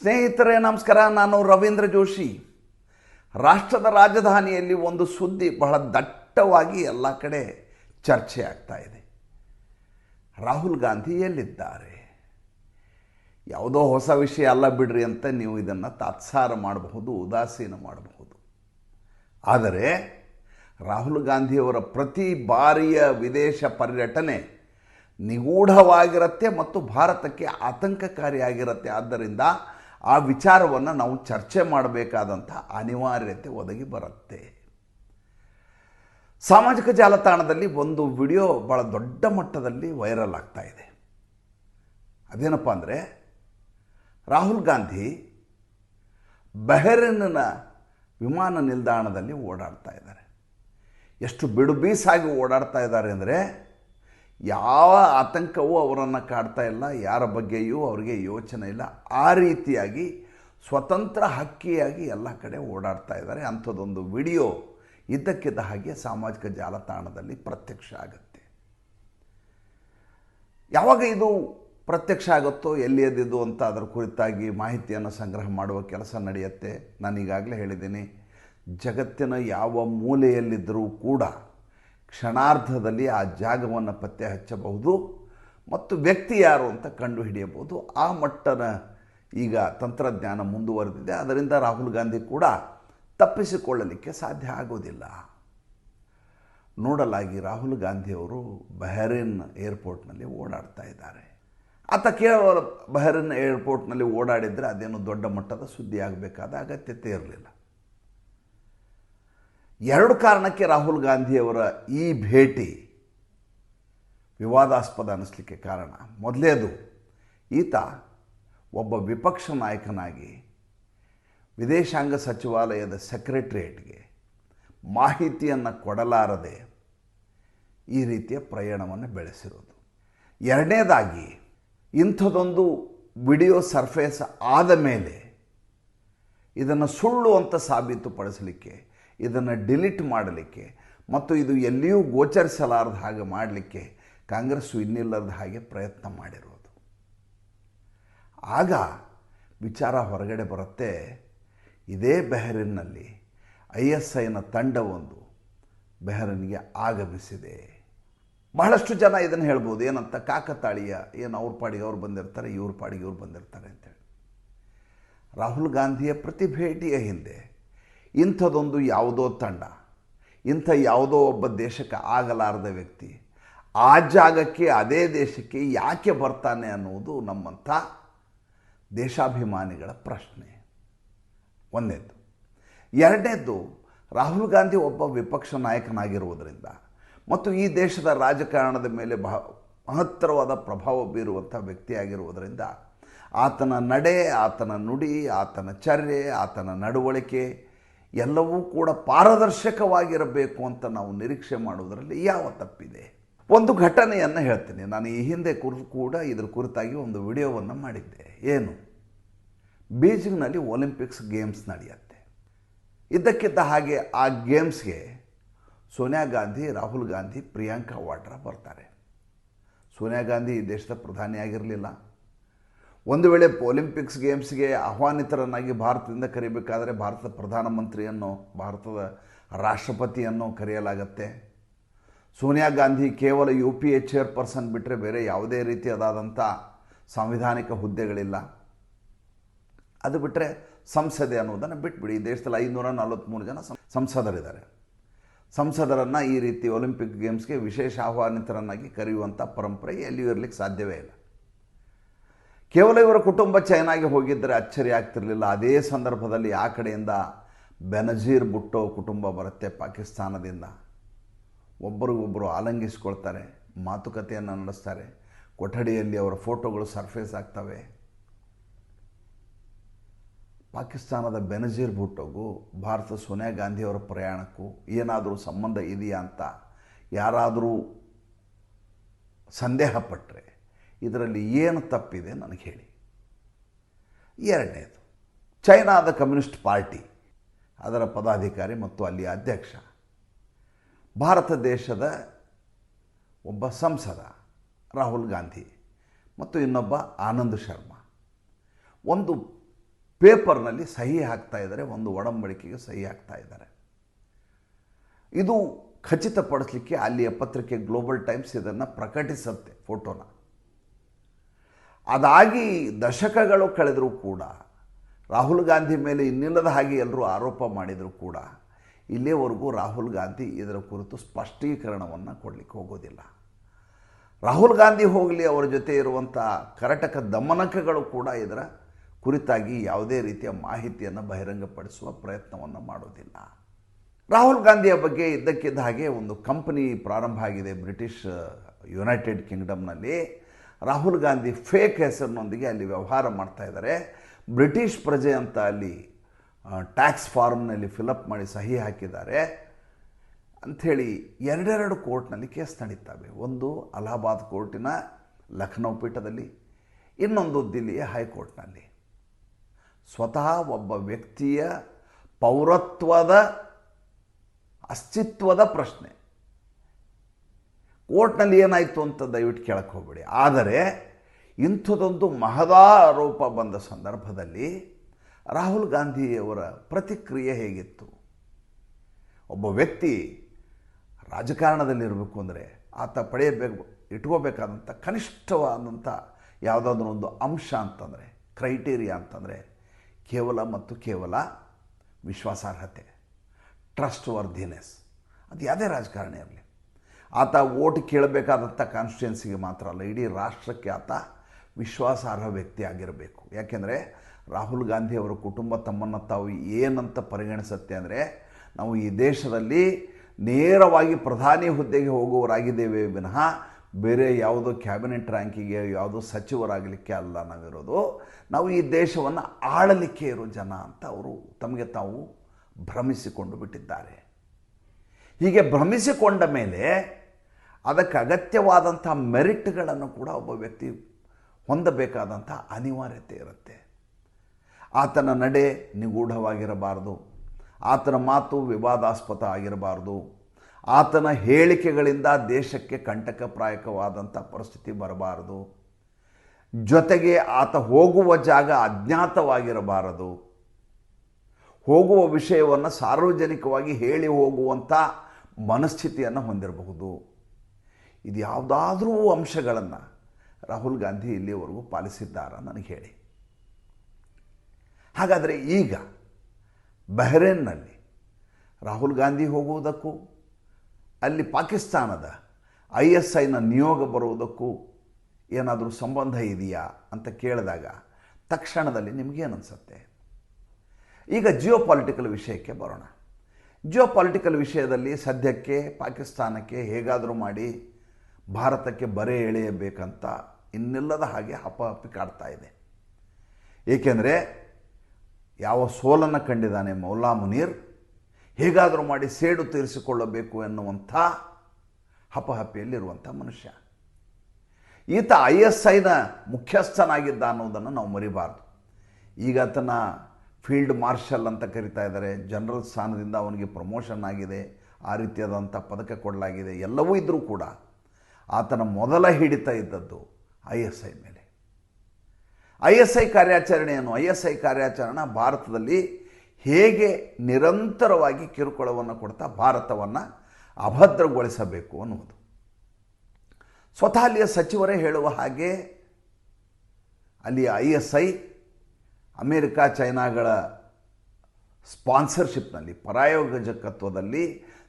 ಸ್ನೇಹಿತರೇ, ನಮಸ್ಕಾರ. ನಾನು ರವೀಂದ್ರ ಜೋಶಿ. ರಾಷ್ಟ್ರದ ರಾಜಧಾನಿಯಲ್ಲಿ ಒಂದು ಸುದ್ದಿ ಬಹಳ ದಟ್ಟವಾಗಿ ಎಲ್ಲ ಕಡೆ ಚರ್ಚೆ ಆಗ್ತಾ ಇದೆ. ರಾಹುಲ್ ಗಾಂಧಿ ಎಲ್ಲಿದ್ದಾರೆ? ಯಾವುದೋ ಹೊಸ ವಿಷಯ ಅಲ್ಲ ಬಿಡ್ರಿ ಅಂತ ನೀವು ಇದನ್ನು ತಾತ್ಸಾರ ಮಾಡಬಹುದು, ಉದಾಸೀನ ಮಾಡಬಹುದು. ಆದರೆ, ರಾಹುಲ್ ಗಾಂಧಿಯವರ ಪ್ರತಿ ಬಾರಿಯ ವಿದೇಶ ಪರ್ಯಟನೆ ನಿಗೂಢವಾಗಿರುತ್ತೆ ಮತ್ತು ಭಾರತಕ್ಕೆ ಆತಂಕಕಾರಿಯಾಗಿರುತ್ತೆ. ಆದ್ದರಿಂದ ಆ ವಿಚಾರವನ್ನು ನಾವು ಚರ್ಚೆ ಮಾಡಬೇಕಾದಂಥ ಅನಿವಾರ್ಯತೆ ಒದಗಿ ಬರುತ್ತೆ. ಸಾಮಾಜಿಕ ಜಾಲತಾಣದಲ್ಲಿ ಒಂದು ವಿಡಿಯೋ ಭಾಳ ದೊಡ್ಡ ಮಟ್ಟದಲ್ಲಿ ವೈರಲ್ ಆಗ್ತಾ ಇದೆ. ಅದೇನಪ್ಪ ಅಂದರೆ, ರಾಹುಲ್ ಗಾಂಧಿ ಬಹರೇನ ವಿಮಾನ ನಿಲ್ದಾಣದಲ್ಲಿ ಓಡಾಡ್ತಾ ಇದ್ದಾರೆ. ಎಷ್ಟು ಬಿಡುಬೀಸಾಗಿ ಓಡಾಡ್ತಾ ಇದ್ದಾರೆ ಅಂದರೆ ಯಾವ ಆತಂಕವೂ ಅವರನ್ನು ಕಾಡ್ತಾ ಇಲ್ಲ, ಯಾರ ಬಗ್ಗೆಯೂ ಅವರಿಗೆ ಯೋಚನೆ ಇಲ್ಲ. ಆ ರೀತಿಯಾಗಿ ಸ್ವತಂತ್ರ ಹಕ್ಕಿಯಾಗಿ ಎಲ್ಲ ಕಡೆ ಓಡಾಡ್ತಾ ಇದ್ದಾರೆ. ಅಂಥದ್ದೊಂದು ವಿಡಿಯೋ ಇದ್ದಕ್ಕಿದ್ದ ಹಾಗೆ ಸಾಮಾಜಿಕ ಜಾಲತಾಣದಲ್ಲಿ ಪ್ರತ್ಯಕ್ಷ ಆಗುತ್ತೆ. ಯಾವಾಗ ಇದು ಪ್ರತ್ಯಕ್ಷ ಆಗುತ್ತೋ ಎಲ್ಲಿಯದಿದ್ದು ಅಂತ ಅದರ ಕುರಿತಾಗಿ ಮಾಹಿತಿಯನ್ನು ಸಂಗ್ರಹ ಮಾಡುವ ಕೆಲಸ ನಡೆಯುತ್ತೆ. ನಾನೀಗಾಗಲೇ ಹೇಳಿದ್ದೀನಿ, ಜಗತ್ತಿನ ಯಾವ ಮೂಲೆಯಲ್ಲಿದ್ದರೂ ಕೂಡ ಕ್ಷಣಾರ್ಧದಲ್ಲಿ ಆ ಜಾಗವನ್ನು ಪತ್ತೆ ಹಚ್ಚಬಹುದು ಮತ್ತು ವ್ಯಕ್ತಿ ಯಾರು ಅಂತ ಕಂಡುಹಿಡಿಯಬಹುದು. ಆ ಮಟ್ಟದ ಈಗ ತಂತ್ರಜ್ಞಾನ ಮುಂದುವರೆದಿದೆ. ಅದರಿಂದ ರಾಹುಲ್ ಗಾಂಧಿ ಕೂಡ ತಪ್ಪಿಸಿಕೊಳ್ಳಲಿಕ್ಕೆ ಸಾಧ್ಯ ಆಗೋದಿಲ್ಲ. ನೋಡಲಾಗಿ ರಾಹುಲ್ ಗಾಂಧಿಯವರು ಬಹರೇನ್ ಏರ್ಪೋರ್ಟ್ನಲ್ಲಿ ಓಡಾಡ್ತಾ ಇದ್ದಾರೆ. ಆತ ಕೇವಲ ಬಹರೇನ್ ಏರ್ಪೋರ್ಟ್ನಲ್ಲಿ ಓಡಾಡಿದರೆ ಅದೇನು ದೊಡ್ಡ ಮಟ್ಟದ ಸುದ್ದಿ ಆಗಬೇಕಾದ ಅಗತ್ಯತೆ ಇರಲಿಲ್ಲ. ಎರಡು ಕಾರಣಕ್ಕೆ ರಾಹುಲ್ ಗಾಂಧಿಯವರ ಈ ಭೇಟಿ ವಿವಾದಾಸ್ಪದ ಅನ್ನಿಸ್ಲಿಕ್ಕೆ ಕಾರಣ. ಮೊದಲೇದು, ಈತ ಒಬ್ಬ ವಿಪಕ್ಷ ನಾಯಕನಾಗಿ ವಿದೇಶಾಂಗ ಸಚಿವಾಲಯದ ಸೆಕ್ರೆಟ್ರಿಯೇಟ್ಗೆ ಮಾಹಿತಿಯನ್ನು ಕೊಡಲಾರದೆ ಈ ರೀತಿಯ ಪ್ರಯಾಣವನ್ನು ಬೆಳೆಸಿರೋದು. ಎರಡನೇದಾಗಿ, ಇಂಥದೊಂದು ವಿಡಿಯೋ ಸರ್ಫೇಸ್ ಆದ ಮೇಲೆ ಇದನ್ನು ಸುಳ್ಳು ಅಂತ ಸಾಬೀತುಪಡಿಸಲಿಕ್ಕೆ ಇದನ್ನು ಡಿಲೀಟ್ ಮಾಡಲಿಕ್ಕೆ ಮತ್ತು ಇದು ಎಲ್ಲಿಯೂ ಗೋಚರಿಸಲಾರದ ಹಾಗೆ ಮಾಡಲಿಕ್ಕೆ ಕಾಂಗ್ರೆಸ್ಸು ಇನ್ನಿಲ್ಲದ ಹಾಗೆ ಪ್ರಯತ್ನ ಮಾಡಿರೋದು. ಆಗ ವಿಚಾರ ಹೊರಗಡೆ ಬರುತ್ತೆ. ಇದೇ ಬೆಹರಿನ್ನಲ್ಲಿ ಐ ಎಸ್ ಐನ ತಂಡವೊಂದು ಬೆಹರಿನ್ಗೆ ಆಗಮಿಸಿದೆ. ಬಹಳಷ್ಟು ಜನ ಇದನ್ನು ಹೇಳ್ಬೋದು. ಏನಂತ ಕಾಕತಾಳೀಯ, ಏನು ಅವ್ರ ಪಾಡಿಗೆ ಅವ್ರು ಬಂದಿರ್ತಾರೆ, ಇವ್ರ ಪಾಡಿಗೆ ಇವ್ರು ಬಂದಿರ್ತಾರೆ ಅಂತೇಳಿ. ರಾಹುಲ್ ಗಾಂಧಿಯ ಪ್ರತಿ ಭೇಟಿಯ ಹಿಂದೆ ಇಂಥದೊಂದು ಯಾವುದೋ ತಂಡ, ಇಂಥ ಯಾವುದೋ ಒಬ್ಬ ದೇಶಕ್ಕೆ ಆಗಲಾರದ ವ್ಯಕ್ತಿ, ಆ ಜಾಗಕ್ಕೆ, ಅದೇ ದೇಶಕ್ಕೆ ಯಾಕೆ ಬರ್ತಾನೆ ಅನ್ನುವುದು ನಮ್ಮಂಥ ದೇಶಾಭಿಮಾನಿಗಳ ಪ್ರಶ್ನೆ. ಒಂದೇದು ಎರಡನೇದ್ದು, ರಾಹುಲ್ ಗಾಂಧಿ ಒಬ್ಬ ವಿಪಕ್ಷ ನಾಯಕನಾಗಿರುವುದರಿಂದ ಮತ್ತು ಈ ದೇಶದ ರಾಜಕಾರಣದ ಮೇಲೆ ಬಹ, ಮಹತ್ತರವಾದ ಪ್ರಭಾವ ಬೀರುವಂಥ ವ್ಯಕ್ತಿಯಾಗಿರುವುದರಿಂದ, ಆತನ ನಡೆ, ಆತನ ನುಡಿ, ಆತನ ಚರ್ಯೆ, ಆತನ ನಡವಳಿಕೆ ಎಲ್ಲವೂ ಕೂಡ ಪಾರದರ್ಶಕವಾಗಿರಬೇಕು ಅಂತ ನಾವು ನಿರೀಕ್ಷೆ ಮಾಡುವುದರಲ್ಲಿ ಯಾವ ತಪ್ಪಿದೆ? ಒಂದು ಘಟನೆಯನ್ನು ಹೇಳ್ತೀನಿ. ನಾನು ಈ ಹಿಂದೆ ಕುರಿತು ಕೂಡ ಇದ್ರ ಕುರಿತಾಗಿ ಒಂದು ವಿಡಿಯೋವನ್ನು ಮಾಡಿದ್ದೆ. ಏನು? ಬೀಜಿಂಗ್ನಲ್ಲಿ ಒಲಿಂಪಿಕ್ಸ್ ಗೇಮ್ಸ್ ನಡೆಯುತ್ತೆ. ಇದ್ದಕ್ಕಿದ್ದ ಹಾಗೆ ಆ ಗೇಮ್ಸ್ಗೆ ಸೋನಿಯಾ ಗಾಂಧಿ, ರಾಹುಲ್ ಗಾಂಧಿ, ಪ್ರಿಯಾಂಕಾ ವಾಡ್ರಾ ಬರ್ತಾರೆ. ಸೋನಿಯಾ ಗಾಂಧಿ ಈ ದೇಶದ ಪ್ರಧಾನಿಯಾಗಿರಲಿಲ್ಲ. ಒಂದು ವೇಳೆ ಒಲಿಂಪಿಕ್ಸ್ ಗೇಮ್ಸ್ಗೆ ಆಹ್ವಾನಿತರನ್ನಾಗಿ ಭಾರತದಿಂದ ಕರಿಬೇಕಾದರೆ ಭಾರತದ ಪ್ರಧಾನಮಂತ್ರಿಯನ್ನು, ಭಾರತದ ರಾಷ್ಟ್ರಪತಿಯನ್ನು ಕರೆಯಲಾಗತ್ತೆ. ಸೋನಿಯಾ ಗಾಂಧಿ ಕೇವಲ ಯು ಪಿ ಎ ಚೇರ್ಪರ್ಸನ್ ಬಿಟ್ಟರೆ ಬೇರೆ ಯಾವುದೇ ರೀತಿಯಾದಂಥ ಸಾಂವಿಧಾನಿಕ ಹುದ್ದೆಗಳಿಲ್ಲ. ಅದು ಬಿಟ್ಟರೆ ಸಂಸದೆ ಅನ್ನೋದನ್ನು ಬಿಟ್ಬಿಡಿ. ಈ ದೇಶದಲ್ಲಿ ಐನೂರ ನಲವತ್ತ್ಮೂರು ಜನ ಸಂಸದರಿದ್ದಾರೆ. ಸಂಸದರನ್ನು ಈ ರೀತಿ ಒಲಿಂಪಿಕ್ ಗೇಮ್ಸ್ಗೆ ವಿಶೇಷ ಆಹ್ವಾನಿತರನ್ನಾಗಿ ಕರೆಯುವಂಥ ಪರಂಪರೆ ಎಲ್ಲಿಯೂ ಇರಲಿಕ್ಕೆ ಸಾಧ್ಯವೇ ಇಲ್ಲ. ಕೇವಲ ಇವರ ಕುಟುಂಬ ಚೈನಾಗೆ ಹೋಗಿದ್ದರೆ ಅಚ್ಚರಿ ಆಗ್ತಿರಲಿಲ್ಲ. ಅದೇ ಸಂದರ್ಭದಲ್ಲಿ ಆ ಕಡೆಯಿಂದ ಬೆನಜೀರ್ ಬುಟ್ಟೋ ಕುಟುಂಬ ಬರುತ್ತೆ ಪಾಕಿಸ್ತಾನದಿಂದ. ಒಬ್ಬರಿಗೊಬ್ಬರು ಆಲಂಗಿಸ್ಕೊಳ್ತಾರೆ, ಮಾತುಕತೆಯನ್ನು ನಡೆಸ್ತಾರೆ. ಕೊಠಡಿಯಲ್ಲಿ ಅವರ ಫೋಟೋಗಳು ಸರ್ಫೇಸ್ ಆಗ್ತವೆ. ಪಾಕಿಸ್ತಾನದ ಬೆನಜೀರ್ ಭುಟ್ಟೋಗೂ ಭಾರತ ಸೋನಿಯಾ ಗಾಂಧಿಯವರ ಪ್ರಯಾಣಕ್ಕೂ ಏನಾದರೂ ಸಂಬಂಧ ಇದೆಯಾ ಅಂತ ಯಾರಾದರೂ ಸಂದೇಹಪಟ್ಟರೆ ಇದರಲ್ಲಿ ಏನು ತಪ್ಪಿದೆ ನನಗೆ ಹೇಳಿ. ಎರಡನೇದು, ಚೈನಾದ ಕಮ್ಯುನಿಸ್ಟ್ ಪಾರ್ಟಿ, ಅದರ ಪದಾಧಿಕಾರಿ ಮತ್ತು ಅಲ್ಲಿಯ ಅಧ್ಯಕ್ಷ, ಭಾರತ ದೇಶದ ಒಬ್ಬ ಸಂಸದ, ರಾಹುಲ್ ಗಾಂಧಿ ಮತ್ತು ಇನ್ನೊಬ್ಬ ಆನಂದ್ ಶರ್ಮಾ. ಒಂದು ಪೇಪರ್ನಲ್ಲಿ ಸಹಿ ಹಾಕ್ತಾ ಇದ್ದಾರೆ, ಒಂದು ಒಡಂಬಡಿಕೆಗೆ ಸಹಿ ಹಾಕ್ತಾ ಇದ್ದಾರೆ. ಇದು ಖಚಿತಪಡಿಸಲಿಕ್ಕೆ ಅಲ್ಲಿಯ ಪತ್ರಿಕೆ ಗ್ಲೋಬಲ್ ಟೈಮ್ಸ್ ಇದನ್ನು ಪ್ರಕಟಿಸುತ್ತೆ, ಫೋಟೋನ. ಅದಾಗಿ ದಶಕಗಳು ಕಳೆದರೂ ಕೂಡ, ರಾಹುಲ್ ಗಾಂಧಿ ಮೇಲೆ ಇನ್ನಿಲ್ಲದ ಹಾಗೆ ಎಲ್ಲರೂ ಆರೋಪ ಮಾಡಿದರೂ ಕೂಡ ಇಲ್ಲಿಯವರೆಗೂ ರಾಹುಲ್ ಗಾಂಧಿ ಇದರ ಕುರಿತು ಸ್ಪಷ್ಟೀಕರಣವನ್ನು ಕೊಡಲಿಕ್ಕೆ ಹೋಗೋದಿಲ್ಲ. ರಾಹುಲ್ ಗಾಂಧಿ ಹೋಗಲಿ, ಅವರ ಜೊತೆ ಇರುವಂಥ ಕರಟಕ ದಮನಕಗಳು ಕೂಡ ಇದರ ಕುರಿತಾಗಿ ಯಾವುದೇ ರೀತಿಯ ಮಾಹಿತಿಯನ್ನು ಬಹಿರಂಗಪಡಿಸುವ ಪ್ರಯತ್ನವನ್ನು ಮಾಡೋದಿಲ್ಲ. ರಾಹುಲ್ ಗಾಂಧಿಯ ಬಗ್ಗೆ ಇದ್ದಕ್ಕಿದ್ದ ಹಾಗೆ ಒಂದು ಕಂಪನಿ ಪ್ರಾರಂಭ ಆಗಿದೆ ಬ್ರಿಟಿಷ್, ಯುನೈಟೆಡ್ ಕಿಂಗ್ಡಮ್ನಲ್ಲಿ. ರಾಹುಲ್ ಗಾಂಧಿ ಫೇಕ್ ಹೆಸರಿನೊಂದಿಗೆ ಅಲ್ಲಿ ವ್ಯವಹಾರ ಮಾಡ್ತಾ ಇದ್ದಾರೆ. ಬ್ರಿಟಿಷ್ ಪ್ರಜೆ ಅಂತ ಅಲ್ಲಿ ಟ್ಯಾಕ್ಸ್ ಫಾರ್ಮ್ನಲ್ಲಿ ಫಿಲಪ್ ಮಾಡಿ ಸಹಿ ಹಾಕಿದ್ದಾರೆ. ಅಂಥೇಳಿ ಎರಡೆರಡು ಕೋರ್ಟ್ನಲ್ಲಿ ಕೇಸ್ ನಡೀತವೆ. ಒಂದು ಅಲಹಾಬಾದ್ ಕೋರ್ಟಿನ ಲಖನೌ ಪೀಠದಲ್ಲಿ, ಇನ್ನೊಂದು ದಿಲ್ಲಿಯ ಹೈಕೋರ್ಟ್ನಲ್ಲಿ. ಸ್ವತಃ ಒಬ್ಬ ವ್ಯಕ್ತಿಯ ಪೌರತ್ವದ, ಅಸ್ತಿತ್ವದ ಪ್ರಶ್ನೆ. ಕೋರ್ಟ್ನಲ್ಲಿ ಏನಾಯಿತು ಅಂತ ದಯವಿಟ್ಟು ಕೇಳಕ್ಕೆ ಹೋಗಬೇಡಿ. ಆದರೆ ಇಂಥದೊಂದು ಮಹದಾ ಆರೋಪ ಬಂದ ಸಂದರ್ಭದಲ್ಲಿ ರಾಹುಲ್ ಗಾಂಧಿಯವರ ಪ್ರತಿಕ್ರಿಯೆ ಹೇಗಿತ್ತು? ಒಬ್ಬ ವ್ಯಕ್ತಿ ರಾಜಕಾರಣದಲ್ಲಿರಬೇಕು ಅಂದರೆ ಆತ ಪಡೆಯಬೇಕು, ಇಟ್ಕೋಬೇಕಾದಂಥ ಕನಿಷ್ಠವಾದಂಥ ಯಾವುದಾದ್ರೂ ಒಂದು ಅಂಶ ಅಂತಂದರೆ, ಕ್ರೈಟೀರಿಯಾ ಅಂತಂದರೆ ಕೇವಲ ಮತ್ತು ಕೇವಲ ವಿಶ್ವಾಸಾರ್ಹತೆ ಟ್ರಸ್ಟ್ ವರ್ಧಿನೆಸ್ ಅದು ಯಾವುದೇ ರಾಜಕಾರಣಿ ಇರಲಿ. ಆತ ಓಟ್ ಕೇಳಬೇಕಾದಂಥ ಕಾನ್ಸ್ಟಿಟ್ಯೂನ್ಸಿಗೆ ಮಾತ್ರ ಅಲ್ಲ, ಇಡೀ ರಾಷ್ಟ್ರಕ್ಕೆ ಆತ ವಿಶ್ವಾಸಾರ್ಹ ವ್ಯಕ್ತಿ ಆಗಿರಬೇಕು. ಯಾಕೆಂದರೆ ರಾಹುಲ್ ಗಾಂಧಿ ಅವರ ಕುಟುಂಬ ತಮ್ಮನ್ನು ತಾವು ಏನಂತ ಪರಿಗಣಿಸುತ್ತೆ ಅಂದರೆ, ನಾವು ಈ ದೇಶದಲ್ಲಿ ನೇರವಾಗಿ ಪ್ರಧಾನಿ ಹುದ್ದೆಗೆ ಹೋಗುವವರಾಗಿದ್ದೇವೆ ವಿನಃ ಬೇರೆ ಯಾವುದೋ ಕ್ಯಾಬಿನೆಟ್ ರ್ಯಾಂಕಿಗೆ ಯಾವುದೋ ಸಚಿವರಾಗಲಿಕ್ಕೆ ಅಲ್ಲ ನಾವಿರೋದು. ನಾವು ಈ ದೇಶವನ್ನು ಆಳಲಿಕ್ಕೆ ಇರೋ ಜನ ಅಂತ ಅವರು ತಮಗೆ ತಾವು ಭ್ರಮಿಸಿಕೊಂಡು ಬಿಟ್ಟಿದ್ದಾರೆ. ಹೀಗೆ ಭ್ರಮಿಸಿಕೊಂಡ ಮೇಲೆ ಅದಕ್ಕೆ ಅಗತ್ಯವಾದಂಥ ಮೆರಿಟ್ಗಳನ್ನು ಕೂಡ ಒಬ್ಬ ವ್ಯಕ್ತಿ ಹೊಂದಬೇಕಾದಂಥ ಅನಿವಾರ್ಯತೆ ಇರುತ್ತೆ. ಆತನ ನಡೆ ನಿಗೂಢವಾಗಿರಬಾರ್ದು. ಆತನ ಮಾತು ವಿವಾದಾಸ್ಪದ ಆಗಿರಬಾರ್ದು. ಆತನ ಹೇಳಿಕೆಗಳಿಂದ ದೇಶಕ್ಕೆ ಕಂಟಕಪ್ರಾಯಕವಾದಂಥ ಪರಿಸ್ಥಿತಿ ಬರಬಾರದು. ಜೊತೆಗೆ ಆತ ಹೋಗುವ ಜಾಗ ಅಜ್ಞಾತವಾಗಿರಬಾರದು. ಹೋಗುವ ವಿಷಯವನ್ನು ಸಾರ್ವಜನಿಕವಾಗಿ ಹೇಳಿ ಹೋಗುವಂಥ ಮನಸ್ಥಿತಿಯನ್ನು ಹೊಂದಿರಬಹುದು. ಇದು ಯಾವುದಾದ್ರೂ ಅಂಶಗಳನ್ನು ರಾಹುಲ್ ಗಾಂಧಿ ಇಲ್ಲಿವರೆಗೂ ಪಾಲಿಸಿದ್ದಾರ ನನಗೆ ಹೇಳಿ. ಹಾಗಾದರೆ ಈಗ ಬಹ್ರೇನ್ನಲ್ಲಿ ರಾಹುಲ್ ಗಾಂಧಿ ಹೋಗುವುದಕ್ಕೂ, ಅಲ್ಲಿ ಪಾಕಿಸ್ತಾನದ ಐ ಎಸ್ ಐನ ನಿಯೋಗ ಬರುವುದಕ್ಕೂ ಏನಾದರೂ ಸಂಬಂಧ ಇದೆಯಾ ಅಂತ ಕೇಳಿದಾಗ ತಕ್ಷಣದಲ್ಲಿ ನಿಮಗೇನು ಅನಿಸುತ್ತೆ ಈಗ ಜಿಯೋ ಪಾಲಿಟಿಕಲ್ ವಿಷಯಕ್ಕೆ ಬರೋಣ. ಜಿಯೋ ಪಾಲಿಟಿಕಲ್ ವಿಷಯದಲ್ಲಿ ಸದ್ಯಕ್ಕೆ ಪಾಕಿಸ್ತಾನಕ್ಕೆ ಹೇಗಾದರೂ ಮಾಡಿ ಭಾರತಕ್ಕೆ ಬರೆ ಎಳೆಯಬೇಕಂತ ಇನ್ನಿಲ್ಲದ ಹಾಗೆ ಹಪಹಪಿ ಕಾಡ್ತಾ ಇದೆ. ಏಕೆಂದರೆ ಯಾವ ಸೋಲನ್ನು ಕಂಡಿದ್ದಾನೆ ಮೌಲಾ ಮುನೀರ್? ಹೇಗಾದರೂ ಮಾಡಿ ಸೇಡು ತೀರಿಸಿಕೊಳ್ಳಬೇಕು ಎನ್ನುವಂಥ ಹಪಹಪಿಯಲ್ಲಿರುವಂಥ ಮನುಷ್ಯ. ಈತ ಐ ಎಸ್ ಐನ ಮುಖ್ಯಸ್ಥನಾಗಿದ್ದ ಅನ್ನೋದನ್ನು ನಾವು ಮರಿಬಾರ್ದು. ಈಗ ಆತನ ಫೀಲ್ಡ್ ಮಾರ್ಷಲ್ ಅಂತ ಕರಿತಾ ಇದ್ದಾರೆ. ಜನರಲ್ ಸ್ಥಾನದಿಂದ ಅವನಿಗೆ ಪ್ರಮೋಷನ್ ಆಗಿದೆ. ಆ ರೀತಿಯಾದಂಥ ಪದಕ ಕೊಡಲಾಗಿದೆ. ಎಲ್ಲವೂ ಇದ್ದರೂ ಕೂಡ ಆತನ ಮೊದಲ ಹಿಡಿತ ಇದ್ದದ್ದು ಐ ಎಸ್ ಐ ಮೇಲೆ. ಐ ಎಸ್ ಐ ಕಾರ್ಯಾಚರಣೆಯನ್ನು, ಐ ಎಸ್ ಐ ಕಾರ್ಯಾಚರಣೆ ಭಾರತದಲ್ಲಿ ಹೇಗೆ ನಿರಂತರವಾಗಿ ಕಿರುಕುಳವನ್ನು ಕೊಡ್ತಾ ಭಾರತವನ್ನು ಅಭದ್ರಗೊಳಿಸಬೇಕು ಅನ್ನುವುದು. ಸ್ವತಃ ಅಲ್ಲಿಯ ಸಚಿವರೇ ಹೇಳುವ ಹಾಗೆ ಅಲ್ಲಿಯ ಐ ಎಸ್ ಐ ಅಮೇರಿಕಾ ಚೈನಾಗಳ ಸ್ಪಾನ್ಸರ್ಶಿಪ್ನಲ್ಲಿ ಪರಾಯೋಗಜಕತ್ವದಲ್ಲಿ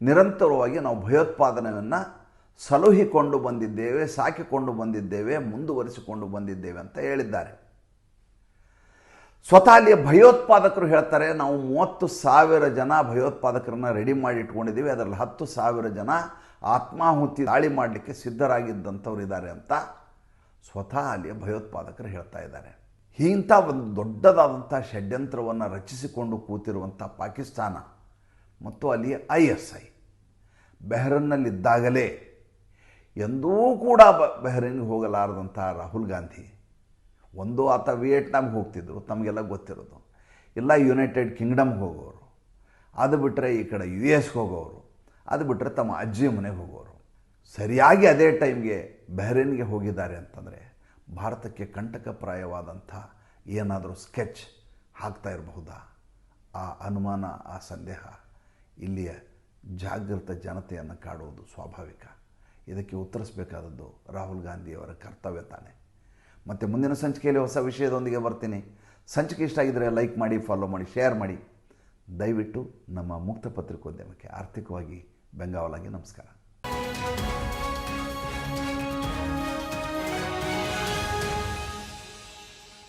ನಿರಂತರವಾಗಿ ನಾವು ಭಯೋತ್ಪಾದನೆಯನ್ನು ಸಲುಹಿಕೊಂಡು ಬಂದಿದ್ದೇವೆ, ಸಾಕಿಕೊಂಡು ಬಂದಿದ್ದೇವೆ, ಮುಂದುವರಿಸಿಕೊಂಡು ಬಂದಿದ್ದೇವೆ ಅಂತ ಹೇಳಿದ್ದಾರೆ. ಸ್ವತಃ ಅಲ್ಲಿಯ ಭಯೋತ್ಪಾದಕರು ಹೇಳ್ತಾರೆ, ನಾವು ಮೂವತ್ತು ಸಾವಿರ ಜನ ಭಯೋತ್ಪಾದಕರನ್ನು ರೆಡಿ ಮಾಡಿ ಇಟ್ಕೊಂಡಿದ್ದೀವಿ, ಅದರಲ್ಲಿ ಹತ್ತು ಸಾವಿರ ಜನ ಆತ್ಮಾಹುತಿ ದಾಳಿ ಮಾಡಲಿಕ್ಕೆ ಸಿದ್ಧರಾಗಿದ್ದಂಥವ್ರು ಇದ್ದಾರೆ ಅಂತ ಸ್ವತಃ ಅಲ್ಲಿಯ ಭಯೋತ್ಪಾದಕರು ಹೇಳ್ತಾ ಇದ್ದಾರೆ. ಇಂಥ ಒಂದು ದೊಡ್ಡದಾದಂಥ ಷಡ್ಯಂತ್ರವನ್ನು ರಚಿಸಿಕೊಂಡು ಕೂತಿರುವಂಥ ಪಾಕಿಸ್ತಾನ ಮತ್ತು ಅಲ್ಲಿಯ ಐ ಎಸ್ ಐ, ಬೆಹ್ರನ್ನಲ್ಲಿದ್ದಾಗಲೇ ಎಂದೂ ಕೂಡ ಬೆಹ್ರೈನ್ಗೆ ಹೋಗಲಾರದಂಥ ರಾಹುಲ್ ಗಾಂಧಿ. ಒಂದು ಆತ ವಿಯೆಟ್ನಾಮ್ಗೆ ಹೋಗ್ತಿದ್ರು, ತಮಗೆಲ್ಲ ಗೊತ್ತಿರೋದು. ಇಲ್ಲ ಯುನೈಟೆಡ್ ಕಿಂಗ್ಡಮ್ಗೆ ಹೋಗೋರು. ಅದು ಬಿಟ್ಟರೆ ಈ ಕಡೆ ಯು ಎಸ್ಗೆ ಹೋಗೋರು. ಅದು ಬಿಟ್ಟರೆ ತಮ್ಮ ಅಜ್ಜಿ ಮನೆಗೆ ಹೋಗೋರು. ಸರಿಯಾಗಿ ಅದೇ ಟೈಮ್ಗೆ ಬೆಹರೇನ್ಗೆ ಹೋಗಿದ್ದಾರೆ ಅಂತಂದರೆ ಭಾರತಕ್ಕೆ ಕಂಟಕಪ್ರಾಯವಾದಂಥ ಏನಾದರೂ ಸ್ಕೆಚ್ ಹಾಕ್ತಾ ಇರಬಹುದಾ? ಆ ಅನುಮಾನ, ಆ ಸಂದೇಹ ಇಲ್ಲಿಯ ಜಾಗೃತ ಜನತೆಯನ್ನು ಕಾಡುವುದು ಸ್ವಾಭಾವಿಕ. ಇದಕ್ಕೆ ಉತ್ತರಿಸಬೇಕಾದದ್ದು ರಾಹುಲ್ ಗಾಂಧಿಯವರ ಕರ್ತವ್ಯ ತಾನೆ. ಮತ್ತು ಮುಂದಿನ ಸಂಚಿಕೆಯಲ್ಲಿ ಹೊಸ ವಿಷಯದೊಂದಿಗೆ ಬರ್ತೀನಿ. ಸಂಚಿಕೆ ಇಷ್ಟ ಆಗಿದ್ದರೆ ಲೈಕ್ ಮಾಡಿ ಫಾಲೋ ಮಾಡಿ ಶೇರ್ ಮಾಡಿ. ದಯವಿಟ್ಟು ನಮ್ಮ ಮುಕ್ತ ಪತ್ರಿಕೋದ್ಯಮಕ್ಕೆ ಆರ್ಥಿಕವಾಗಿ ಬೆಂಗಾವಲಾಗಿ ನಮಸ್ಕಾರ.